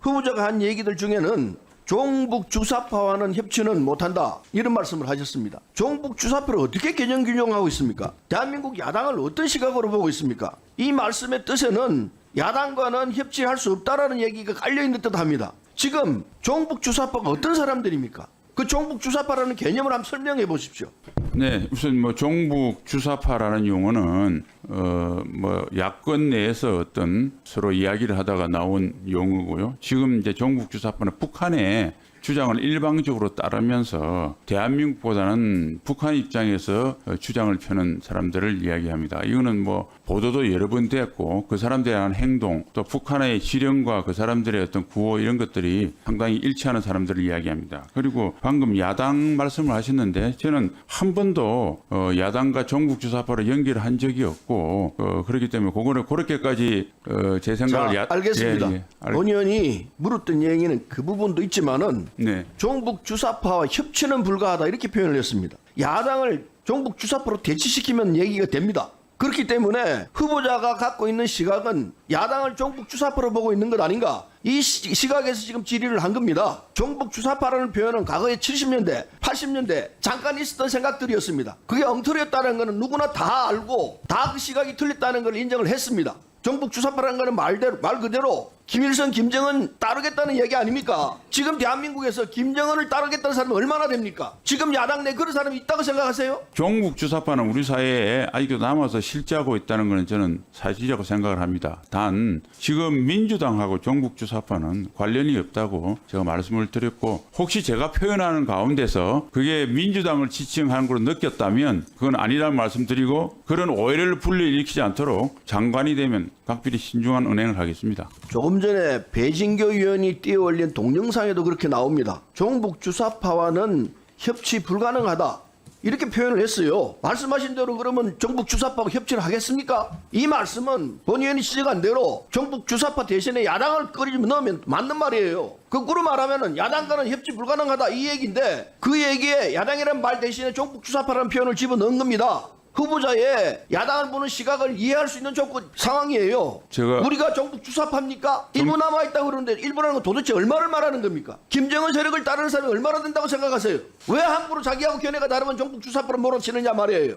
후보자가 한 얘기들 중에는 종북 주사파와는 협치는 못한다 이런 말씀을 하셨습니다. 종북 주사파를 어떻게 개정 균형하고 있습니까? 대한민국 야당을 어떤 시각으로 보고 있습니까? 이 말씀의 뜻에는 야당과는 협치할 수 없다라는 얘기가 깔려 있는 듯합니다. 지금 종북 주사파가 어떤 사람들입니까? 그 종북 주사파라는 개념을 한번 설명해 보십시오. 네, 우선 뭐 종북 주사파라는 용어는 어 뭐 야권 내에서 어떤 서로 이야기를 하다가 나온 용어고요. 지금 이제 종북 주사파는 북한의 주장을 일방적으로 따르면서 대한민국보다는 북한 입장에서 어, 주장을 펴는 사람들을 이야기합니다. 이거는 뭐 보도도 여러 번 됐고 그 사람들에 대한 행동 또 북한의 지령과 그 사람들의 어떤 구호 이런 것들이 상당히 일치하는 사람들을 이야기합니다. 그리고 방금 야당 말씀을 하셨는데 저는 한 번도 어, 야당과 종북 주사파를 연결한 적이 없고 어, 그렇기 때문에 그거는 그렇게까지 어, 제 생각을 자, 야- 알겠습니다. 예, 예, 알- 본 의원이 물었던 얘기는 그 부분도 있지만은 네. 종북 주사파와 협치는 불가하다 이렇게 표현을 했습니다. 야당을 종북 주사파로 대치시키면 얘기가 됩니다. 그렇기 때문에 후보자가 갖고 있는 시각은 야당을 종북 주사파로 보고 있는 것 아닌가? 이 시- 시각에서 지금 질의를 한 겁니다. 종북 주사파라는 표현은 과거에 70년대, 80년대 잠깐 있었던 생각들이었습니다. 그게 엉터리였다는 것은 누구나 다 알고 다 그 시각이 틀렸다는 걸 인정을 했습니다. 종북 주사파라는 것은 말대로 말 그대로 김일성, 김정은 따르겠다는 얘기 아닙니까? 지금 대한민국에서 김정은을 따르겠다는 사람이 얼마나 됩니까? 지금 야당 내 그런 사람이 있다고 생각하세요? 종북 주사파는 우리 사회에 아직도 남아서 실제하고 있다는 것은 저는 사실이라고 생각을 합니다. 단 지금 민주당하고 종북 주사파는 관련이 없다고 제가 말씀을 드렸고 혹시 제가 표현하는 가운데서 그게 민주당을 지칭하는 걸로 느꼈다면 그건 아니라는 말씀드리고 그런 오해를 불러일으키지 않도록 장관이 되면 각별히 신중한 은행을 하겠습니다. 조금 전에 배진교 의원이 띄어올린 동영상에도 그렇게 나옵니다. 종북 주사파와는 협치 불가능하다. 이렇게 표현을 했어요. 말씀하신 대로 그러면 종북 주사파와 협치를 하겠습니까? 이 말씀은 본 의원이 지적한 대로 종북 주사파 대신에 야당을 끌어 넣으면 맞는 말이에요. 거꾸로 말하면 야당과는 협치 불가능하다 이 얘기인데 그 얘기에 야당이라는 말 대신에 종북 주사파라는 표현을 집어넣은 겁니다. 후보자의 야당을 보는 시각을 이해할 수 있는 조건 상황이에요. 제가- 우리가 종북 주사파입니까? 일부 남아 있다 그러는데 일부라는 건 도대체 얼마를 말하는 겁니까? 김정은 세력을 따르는 사람이 얼마나 된다고 생각하세요? 왜 함부로 자기하고 견해가 다르면 종북 주사파로 몰아치느냐 말이에요.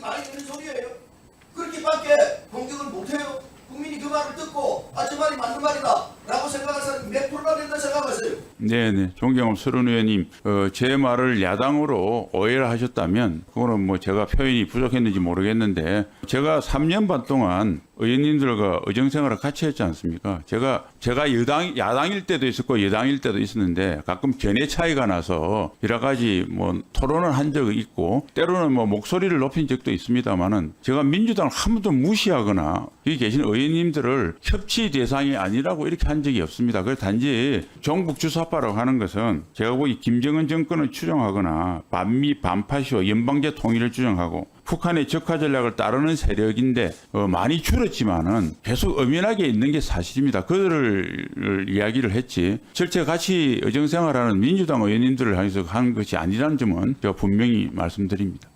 말이 되는 소리예요. 그렇게밖에 공격을 못해요. 국민이 그 말을 듣고 아 저 말이 맞는 말이다 라고 생각할 사람이 몇 프로나 된다 생각하세요? 네네. 존경함 서른 의원님, 어, 제 말을 야당으로 오해를 하셨다면, 그거는 뭐 제가 표현이 부족했는지 모르겠는데, 제가 3년 반 동안 의원님들과 의정생활을 같이 했지 않습니까? 제가, 제가 여당, 야당일 때도 있었고, 여당일 때도 있었는데, 가끔 견해 차이가 나서, 여러 가지 뭐 토론을 한 적이 있고, 때로는 뭐 목소리를 높인 적도 있습니다만은, 제가 민주당을 한 번도 무시하거나, 여기 계신 의원님들을 협치 대상이 아니라고 이렇게 한 적이 없습니다. 그래서 단지 종북 주사파라고 하는 것은 제가 보기 김정은 정권을 추종하거나 반미 반파시와 연방제 통일을 추종하고 북한의 적화 전략을 따르는 세력인데 어, 많이 줄었지만은 계속 엄연하게 있는 게 사실입니다. 그들을 이야기를 했지 실제 같이 의정 생활하는 민주당 의원님들을 향해서 하는 것이 아니라는 점은 제가 분명히 말씀드립니다.